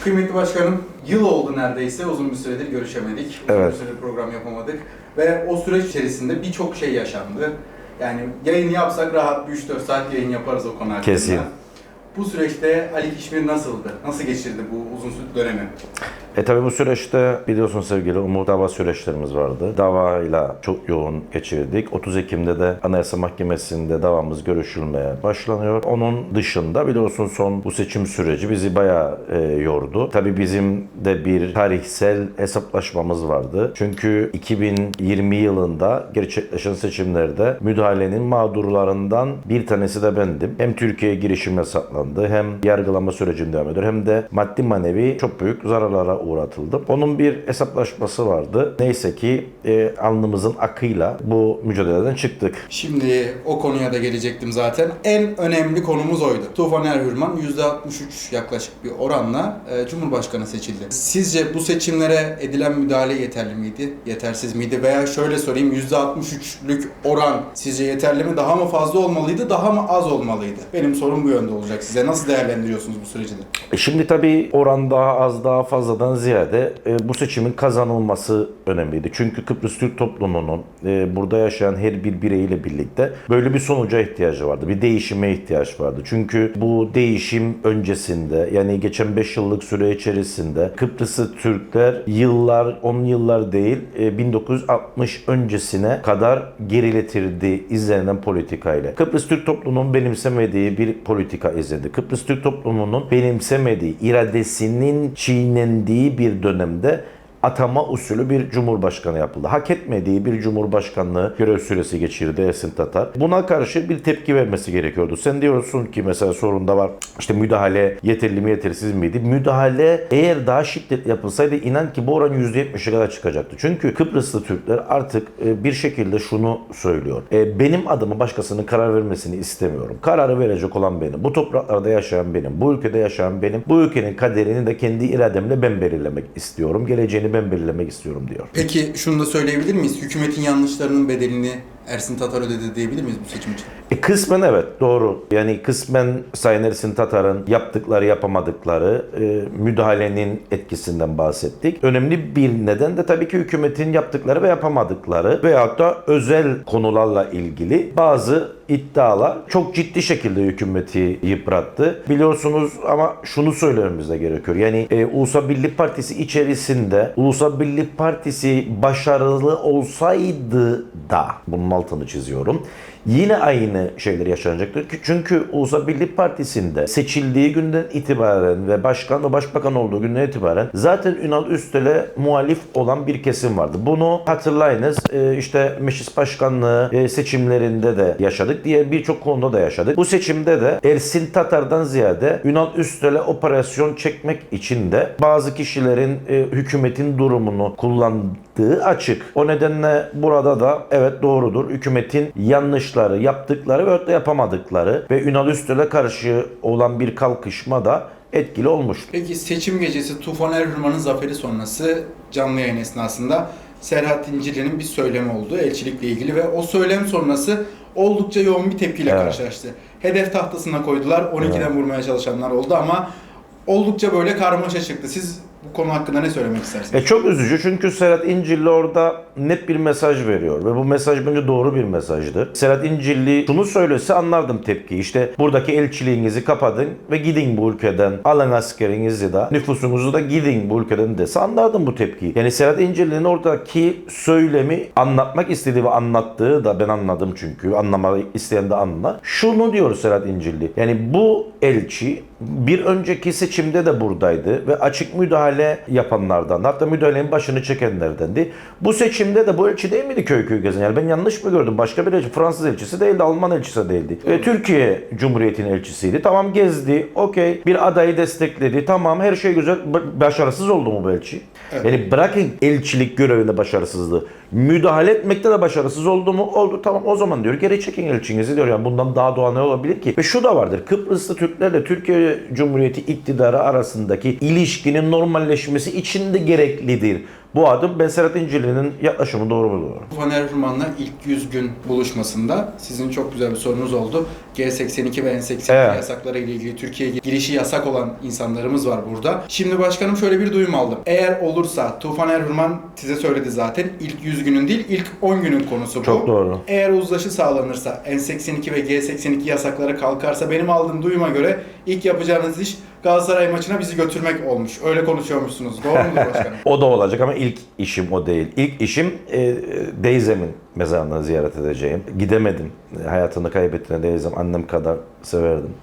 Kıymetli başkanım, yıl oldu neredeyse. Uzun bir süredir görüşemedik. Uzun Evet. bir süredir program yapamadık. Ve o süreç içerisinde birçok şey yaşandı. Yani yayın yapsak rahat bir 3-4 saat yayın yaparız o konu hakkında. Kesin. Bu süreçte Ali Kişmir nasıldı? Nasıl geçirdi bu uzun dönemi? E tabi bu süreçte biliyorsun sevgili Umut dava süreçlerimiz vardı. Davayla çok yoğun geçirdik. 30 Ekim'de de Anayasa Mahkemesi'nde davamız görüşülmeye başlanıyor. Onun dışında biliyorsun son bu seçim süreci bizi bayağı e, yordu. Tabi bizim de bir tarihsel hesaplaşmamız vardı. Çünkü 2020 yılında gerçekleşen seçimlerde müdahalenin mağdurlarından bir tanesi de bendim. Hem Türkiye girişim yasaklandı hem yargılama sürecim devam ediyor hem de maddi manevi çok büyük zararlara uğratıldım. Onun bir hesaplaşması vardı. Neyse ki e, alnımızın akıyla bu mücadeleden çıktık. Şimdi o konuya da gelecektim zaten. En önemli konumuz oydu. Tufan Erhürman %63 yaklaşık bir oranla e, Cumhurbaşkanı seçildi. Sizce bu seçimlere edilen müdahale yeterli miydi? Yetersiz miydi? Veya şöyle sorayım %63'lük oran sizce yeterli mi? Daha mı fazla olmalıydı? Daha mı az olmalıydı? Benim sorum bu yönde olacak size. Nasıl değerlendiriyorsunuz bu süreci de? E Şimdi tabii oran daha az daha fazladan ziyade e, bu seçimin kazanılması önemliydi. Çünkü Kıbrıs Türk toplumunun e, burada yaşayan her bir bireyiyle birlikte böyle bir sonuca ihtiyacı vardı. Bir değişime ihtiyaç vardı. Çünkü bu değişim öncesinde yani geçen 5 yıllık süre içerisinde Kıbrıs'ı Türkler yıllar, 10 yıllar değil e, 1960 öncesine kadar geriletirdi izlenen politikayla. Kıbrıs Türk toplumunun benimsemediği bir politika izledi. Kıbrıs Türk toplumunun benimsemediği, iradesinin çiğnendiği bir dönemde atama usulü bir cumhurbaşkanı yapıldı. Hak etmediği bir cumhurbaşkanlığı görev süresi geçirdi Esin Tatar. Buna karşı bir tepki vermesi gerekiyordu. Sen diyorsun ki mesela sorunda var işte müdahale yeterli mi yetersiz miydi? Müdahale eğer daha şiddetli yapılsaydı inan ki bu oran %70'e kadar çıkacaktı. Çünkü Kıbrıslı Türkler artık e, bir şekilde şunu söylüyor. E, Benim adıma başkasının karar vermesini istemiyorum. Kararı verecek olan benim. Bu topraklarda yaşayan benim. Bu ülkede yaşayan benim. Bu ülkenin kaderini de kendi irademle ben belirlemek istiyorum. Geleceğini ben belirlemek istiyorum diyor. Peki şunu da söyleyebilir miyiz? Hükümetin yanlışlarının bedelini Ersin Tatar ödedi diyebilir miyiz bu seçim için? E, kısmen evet doğru. Yani kısmen Sayın Ersin Tatar'ın yaptıkları yapamadıkları e, müdahalenin etkisinden bahsettik. Önemli bir neden de tabii ki hükümetin yaptıkları ve yapamadıkları veyahut da özel konularla ilgili bazı iddialar çok ciddi şekilde hükümeti yıprattı. Biliyorsunuz ama şunu söylememiz de gerekiyor. Yani e, Ulusal Birlik Partisi içerisinde Ulusal Birlik Partisi başarılı olsaydı da bunun altını çiziyorum. Yine aynı şeyler yaşanacaktır. Çünkü Ulusal Birlik Partisi'nde seçildiği günden itibaren ve başkan ve başbakan olduğu günden itibaren zaten Ünal Üstel'e muhalif olan bir kesim vardı. Bunu hatırlayınız e, işte meclis başkanlığı e, seçimlerinde de yaşadık diye birçok konuda da yaşadık. Bu seçimde de Ersin Tatar'dan ziyade Ünal Üstel'e operasyon çekmek için de bazı kişilerin e, hükümetin durumunu kullandığı açık. O nedenle burada da evet doğrudur. Hükümetin yanlışları, yaptıkları ve da yapamadıkları ve Ünal Üstel'e karşı olan bir kalkışma da etkili olmuştur. Peki seçim gecesi Tufan Erhürman'ın zaferi sonrası canlı yayın esnasında Serhat İncil'in bir söylemi oldu elçilikle ilgili ve o söylem sonrası oldukça yoğun bir tepkiyle Evet. karşılaştı. Hedef tahtasına koydular. 12'den vurmaya çalışanlar oldu ama oldukça böyle karmaşa çıktı. Siz bu konu hakkında ne söylemek istersiniz? E çok üzücü çünkü Serhat İncilli orada net bir mesaj veriyor ve bu mesaj bence doğru bir mesajdır. Serhat İncilli şunu söylese anlardım tepki. İşte buradaki elçiliğinizi kapatın ve gidin bu ülkeden. Alın askerinizi de nüfusunuzu da gidin bu ülkeden dese anlardım bu tepkiyi. Yani Serhat İncilli'nin oradaki söylemi anlatmak istediği ve anlattığı da ben anladım çünkü. Anlamayı isteyen de anlar. Şunu diyor Serhat İncilli. Yani bu elçi bir önceki seçimde de buradaydı ve açık müdahale yapanlardan hatta müdahalenin başını çekenlerdendi. Bu seçimde de bu elçi değil miydi köy köy gezen? Yani ben yanlış mı gördüm? Başka bir elçi Fransız elçisi değildi, Alman elçisi değildi. E, Türkiye Cumhuriyeti'nin elçisiydi. Tamam gezdi, okey. Bir adayı destekledi. Tamam her şey güzel. Ba- Başarısız oldu mu bu elçi? Yani bırakın elçilik görevinde başarısızlığı. Müdahale etmekte de başarısız oldu mu? Oldu. Tamam o zaman diyor geri çekin elçinizi diyor. Yani bundan daha doğal ne olabilir ki? Ve şu da vardır. Kıbrıslı Türklerle Türkiye Cumhuriyeti iktidarı arasındaki ilişkinin normalleşmesi için de gereklidir. Bu adım ben Serhat İncil'in yaklaşımı doğru buluyorum. Tufan Erhürman'la ilk 100 gün buluşmasında sizin çok güzel bir sorunuz oldu. G82 ve N82 Evet. yasakları ile ilgili Türkiye'ye girişi yasak olan insanlarımız var burada. Şimdi başkanım şöyle bir duyum aldım. Eğer olursa Tufan Erhürman size söyledi zaten ilk 100 günün değil ilk 10 günün konusu bu. Çok doğru. Eğer uzlaşı sağlanırsa N82 ve G82 yasakları kalkarsa benim aldığım duyuma göre ilk yapacağınız iş Galatasaray maçına bizi götürmek olmuş. Öyle konuşuyormuşsunuz. Doğru mudur başkanım? O da olacak ama ilk işim o değil. İlk işim e, Deyzem'in mezarını ziyaret edeceğim. Gidemedim. Hayatını kaybettiğine Deyzem annem kadar severdim.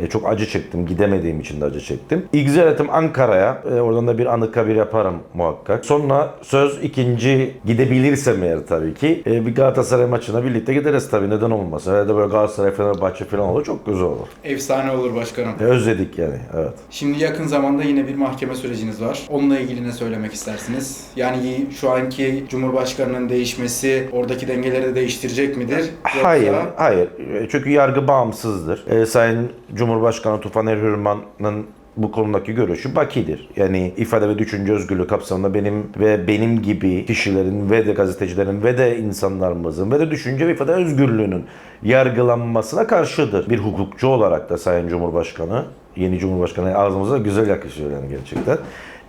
E, çok acı çektim. Gidemediğim için de acı çektim. İlk ziyaretim Ankara'ya. E, oradan da bir anıtkabir yaparım muhakkak. Sonra söz ikinci gidebilirsem eğer tabii ki e, bir Galatasaray maçına birlikte gideriz tabii. Neden olmasın. Öyle de böyle Galatasaray Fenerbahçe falan olur. Çok güzel olur. Efsane olur başkanım. E, özledik yani. Evet. Şimdi yakın zamanda yine bir mahkeme süreciniz var. Onunla ilgili ne söylemek istersiniz? Yani şu anki Cumhurbaşkanı'nın değişmesi oradaki dengeleri de değiştirecek midir? Yoksa- Hayır, hayır. Çünkü yargı bağımsızdır. Ee, Sayın Cumhurbaşkanı Tufan Erhürman'ın bu konudaki görüşü bakidir. Yani ifade ve düşünce özgürlüğü kapsamında benim ve benim gibi kişilerin ve de gazetecilerin ve de insanlarımızın ve de düşünce ve ifade özgürlüğünün yargılanmasına karşıdır. Bir hukukçu olarak da Sayın Cumhurbaşkanı, yeni Cumhurbaşkanı ağzımıza güzel yakışıyor yani gerçekten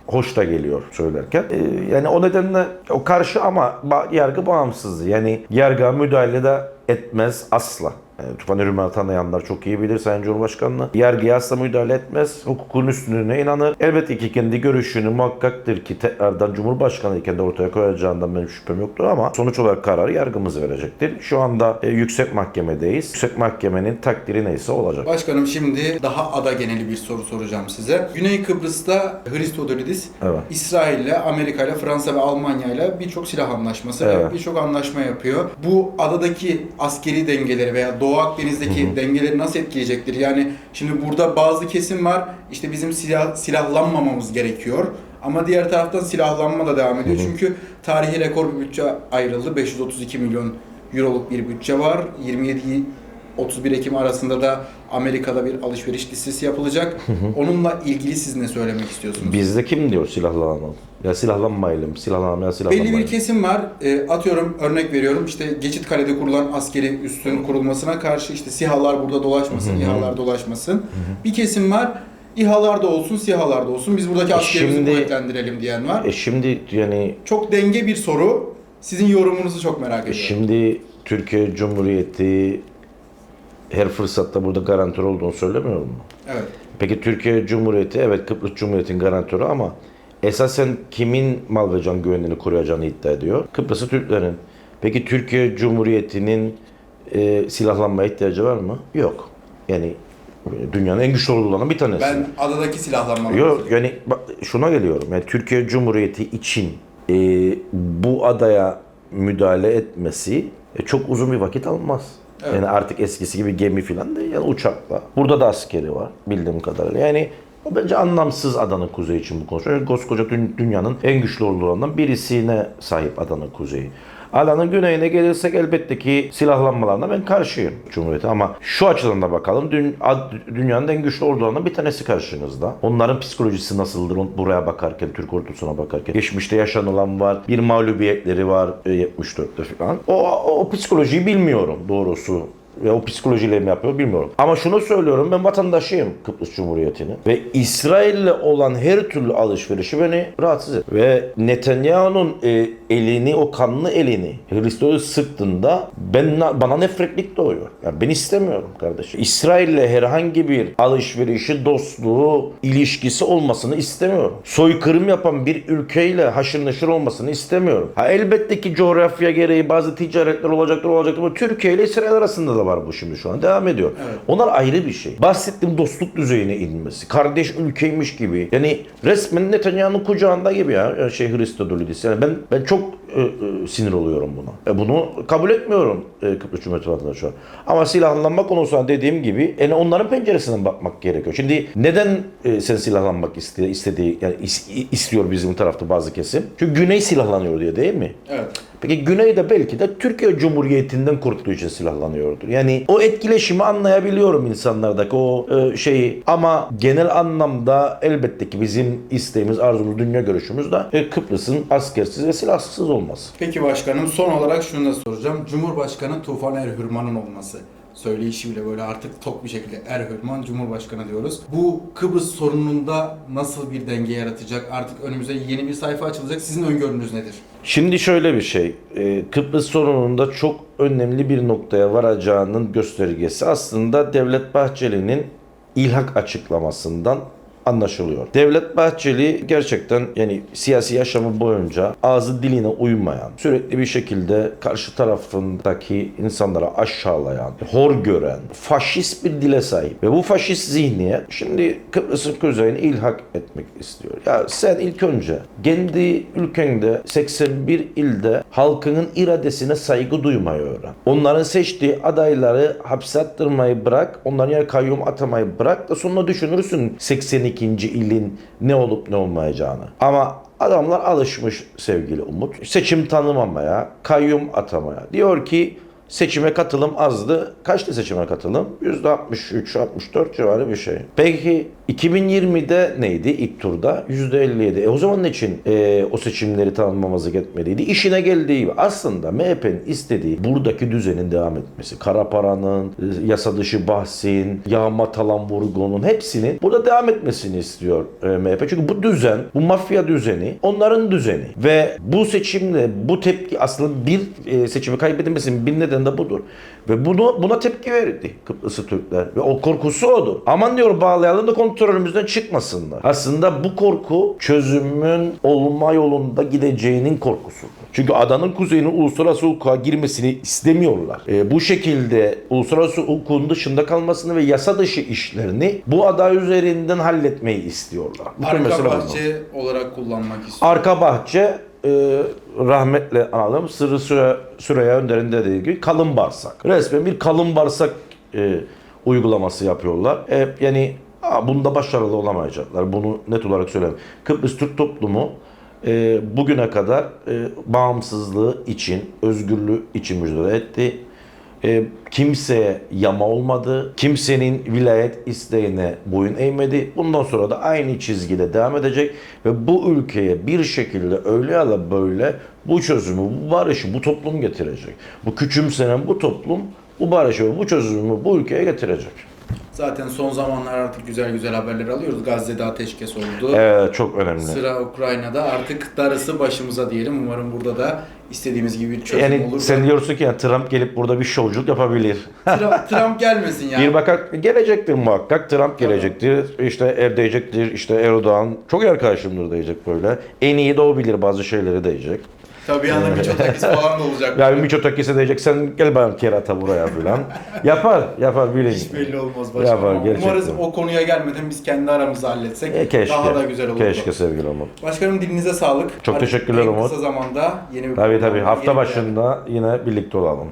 hoş da geliyor söylerken. Ee, yani o nedenle o karşı ama yargı bağımsız. Yani yargıya müdahale de etmez asla. Yani Tufan Ürünmen'i tanıyanlar çok iyi bilir Sayın Cumhurbaşkanı'nı. Yargıya asla müdahale etmez. Hukukun üstünlüğüne inanır. Elbette ki kendi görüşünü muhakkaktır ki tekrardan Cumhurbaşkanı iken de ortaya koyacağından benim şüphem yoktur ama sonuç olarak kararı yargımız verecektir. Şu anda e, yüksek mahkemedeyiz. Yüksek mahkemenin takdiri neyse olacak. Başkanım şimdi daha ada geneli bir soru soracağım size. Güney Kıbrıs'ta Hristodolidis Evet. İsrail ile Amerika ile Fransa ve Almanya ile birçok silah anlaşması ve Evet. birçok anlaşma yapıyor. Bu adadaki askeri dengeleri veya Doğu Akdeniz'deki dengeleri nasıl etkileyecektir? Yani şimdi burada bazı kesim var. işte bizim silah silahlanmamamız gerekiyor. Ama diğer taraftan silahlanma da devam ediyor. Çünkü tarihi rekor bir bütçe ayrıldı. 532 milyon euroluk bir bütçe var. 27 31 Ekim arasında da Amerika'da bir alışveriş listesi yapılacak. Onunla ilgili siz ne söylemek istiyorsunuz? Bizde kim diyor silahlanalım? Ya silahlanmayalım, silahlanalım ya silahlanmayalım. Belli bir kesim var. E, atıyorum örnek veriyorum işte Geçit Kale'de kurulan askeri üssün kurulmasına karşı işte SİHA'lar burada dolaşmasın, İHA'lar dolaşmasın. Bir kesim var. İHA'lar da olsun, SİHA'lar da olsun. Biz buradaki E askerimizi şimdi- kuvvetlendirelim diyen var. E şimdi yani Çok denge bir soru. Sizin yorumunuzu çok merak ediyorum. Şimdi Türkiye Cumhuriyeti her fırsatta burada garantör olduğunu söylemiyor mu? Evet. Peki Türkiye Cumhuriyeti evet Kıbrıs Cumhuriyeti'nin garantörü ama esasen kimin mal ve can güvenliğini koruyacağını iddia ediyor? Kıbrıs'ı Türklerin. Peki Türkiye Cumhuriyeti'nin e, silahlanmaya ihtiyacı var mı? Yok. Yani e, dünyanın en güçlü ordularından bir tanesi. Ben adadaki silahlanma Yok yani bak şuna geliyorum. Yani Türkiye Cumhuriyeti için e, bu adaya müdahale etmesi e, çok uzun bir vakit almaz. Evet. Yani artık eskisi gibi gemi falan değil. Yani uçakla. Burada da askeri var bildiğim kadarıyla. Yani o bence anlamsız Adana Kuzeyi için bu. Yani koskoca dü- dünyanın en güçlü ordularından birisine sahip Adana Kuzeyi. Alanın güneyine gelirsek elbette ki silahlanmalarına ben karşıyım Cumhuriyeti ama şu açıdan da bakalım dün, dünyanın en güçlü ordularından bir tanesi karşınızda. Onların psikolojisi nasıldır buraya bakarken, Türk ordusuna bakarken. Geçmişte yaşanılan var, bir mağlubiyetleri var e, 74'te falan. O, o, o psikolojiyi bilmiyorum doğrusu ve o psikolojiyle mi yapıyor bilmiyorum. Ama şunu söylüyorum ben vatandaşıyım Kıbrıs Cumhuriyeti'nin. Ve İsrail'le olan her türlü alışverişi beni rahatsız ediyor. Ve Netanyahu'nun e, elini, o kanlı elini Hristo'yu sıktığında ben, bana nefretlik doğuyor. Yani ben istemiyorum kardeşim. İsrail'le herhangi bir alışverişi, dostluğu, ilişkisi olmasını istemiyorum. Soykırım yapan bir ülkeyle haşır neşir olmasını istemiyorum. Ha elbette ki coğrafya gereği bazı ticaretler olacaktır olacaktır ama Türkiye ile İsrail arasında da var bu şimdi şu an devam ediyor. Evet. Onlar ayrı bir şey. Bahsettiğim dostluk düzeyine inmesi. Kardeş ülkeymiş gibi. Yani resmen Netanyahu'nun kucağında gibi ya. şey Hristodolidis. Yani ben ben çok e, e, sinir oluyorum buna. E, bunu kabul etmiyorum e, Kıbrıs Cumhuriyeti vatandaşı. Ama silahlanma konusunda dediğim gibi yani onların penceresinden bakmak gerekiyor. Şimdi neden e, sen silahlanmak iste, istediği yani is- istiyor bizim tarafta bazı kesim? Çünkü Güney silahlanıyor diye değil mi? Evet. Peki Güney de belki de Türkiye Cumhuriyeti'nden korktuğu için silahlanıyordur. Yani o etkileşimi anlayabiliyorum insanlardaki o e, şeyi ama genel anlamda elbette ki bizim isteğimiz, arzumuz, dünya görüşümüz de e, Kıbrıs'ın askersiz ve silahsız olması. Peki başkanım son olarak şunu da soracağım. Cumhurbaşkanı Tufan Erhürman'ın olması söyleyişiyle böyle artık tok bir şekilde Erhürman Cumhurbaşkanı diyoruz. Bu Kıbrıs sorununda nasıl bir denge yaratacak? Artık önümüze yeni bir sayfa açılacak. Sizin öngörünüz nedir? Şimdi şöyle bir şey, e, Kıbrıs sorununda çok önemli bir noktaya varacağının göstergesi aslında Devlet Bahçeli'nin ilhak açıklamasından anlaşılıyor. Devlet Bahçeli gerçekten yani siyasi yaşamı boyunca ağzı diline uymayan, sürekli bir şekilde karşı tarafındaki insanlara aşağılayan, hor gören, faşist bir dile sahip. Ve bu faşist zihniyet şimdi Kıbrıs'ın kuzeyine ilhak etmek istiyor. Ya sen ilk önce kendi ülkende 81 ilde halkının iradesine saygı duymayı öğren. Onların seçtiği adayları hapse attırmayı bırak, onların yerine kayyum atamayı bırak da sonra düşünürsün 82. ilin ne olup ne olmayacağını. Ama adamlar alışmış sevgili Umut. Seçim tanımamaya, kayyum atamaya. Diyor ki Seçime katılım azdı. Kaçtı seçime katılım? %63-64 civarı bir şey. Peki 2020'de neydi ilk turda? %57. E o zaman için e, o seçimleri tanımamazlık etmeliydi? İşine geldiği gibi. Aslında MHP'nin istediği buradaki düzenin devam etmesi. Kara paranın, e, yasa dışı bahsin, yağma talan vurgunun hepsinin burada devam etmesini istiyor e, MHP. Çünkü bu düzen, bu mafya düzeni onların düzeni. Ve bu seçimle bu tepki aslında bir e, seçimi kaybedilmesinin bir nedeni de budur. Ve bunu buna tepki verdi Kıbrıslı Türkler. Ve o korkusu odur. Aman diyor bağlayalım da kontrolümüzden çıkmasınlar. Aslında bu korku çözümün olma yolunda gideceğinin korkusudur. Çünkü adanın kuzeyinin uluslararası hukuka girmesini istemiyorlar. E, bu şekilde uluslararası hukukun dışında kalmasını ve yasa dışı işlerini bu ada üzerinden halletmeyi istiyorlar. Bütün Arka mesele bahçe olarak kullanmak istiyor. Arka bahçe e, rahmetle analım Sırrı Süre, Süreyya Önder'in dediği gibi kalın bağırsak. Resmen bir kalın bağırsak e, uygulaması yapıyorlar. E, yani bunda başarılı olamayacaklar. Bunu net olarak söyleyeyim. Kıbrıs Türk toplumu e, bugüne kadar e, bağımsızlığı için, özgürlüğü için mücadele etti. E, kimseye yama olmadı. Kimsenin vilayet isteğine boyun eğmedi. Bundan sonra da aynı çizgide devam edecek ve bu ülkeye bir şekilde öyle ya da böyle bu çözümü, bu barışı bu toplum getirecek. Bu küçümsenen bu toplum bu barışı ve bu çözümü bu ülkeye getirecek. Zaten son zamanlar artık güzel güzel haberler alıyoruz. Gazze'de ateşkes oldu. Evet çok önemli. Sıra Ukrayna'da artık darısı başımıza diyelim. Umarım burada da istediğimiz gibi bir çözüm Yani olur. sen diyorsun ki yani Trump gelip burada bir şovculuk yapabilir. Trump, Trump gelmesin ya. Bir bakar gelecektir muhakkak. Trump gelecektir. İşte er diyecektir. işte Erdoğan çok yer karşımdır diyecek böyle. En iyi de o bilir bazı şeyleri diyecek. Tabii yanında Miçotakis falan da olacak. Yani Miçotakis'e diyecek sen gel bana kerata buraya falan. yapar, yapar bilin. Hiç belli olmaz Yapar, başkanım. Ama gerçekten. Umarız o konuya gelmeden biz kendi aramızda halletsek E, keşke. daha da güzel olurdu. Keşke sevgili Umut. Başkanım dilinize sağlık. Çok Artık teşekkürler en Umut. kısa zamanda yeni bir Tabii tabii hafta başında yine birlikte olalım.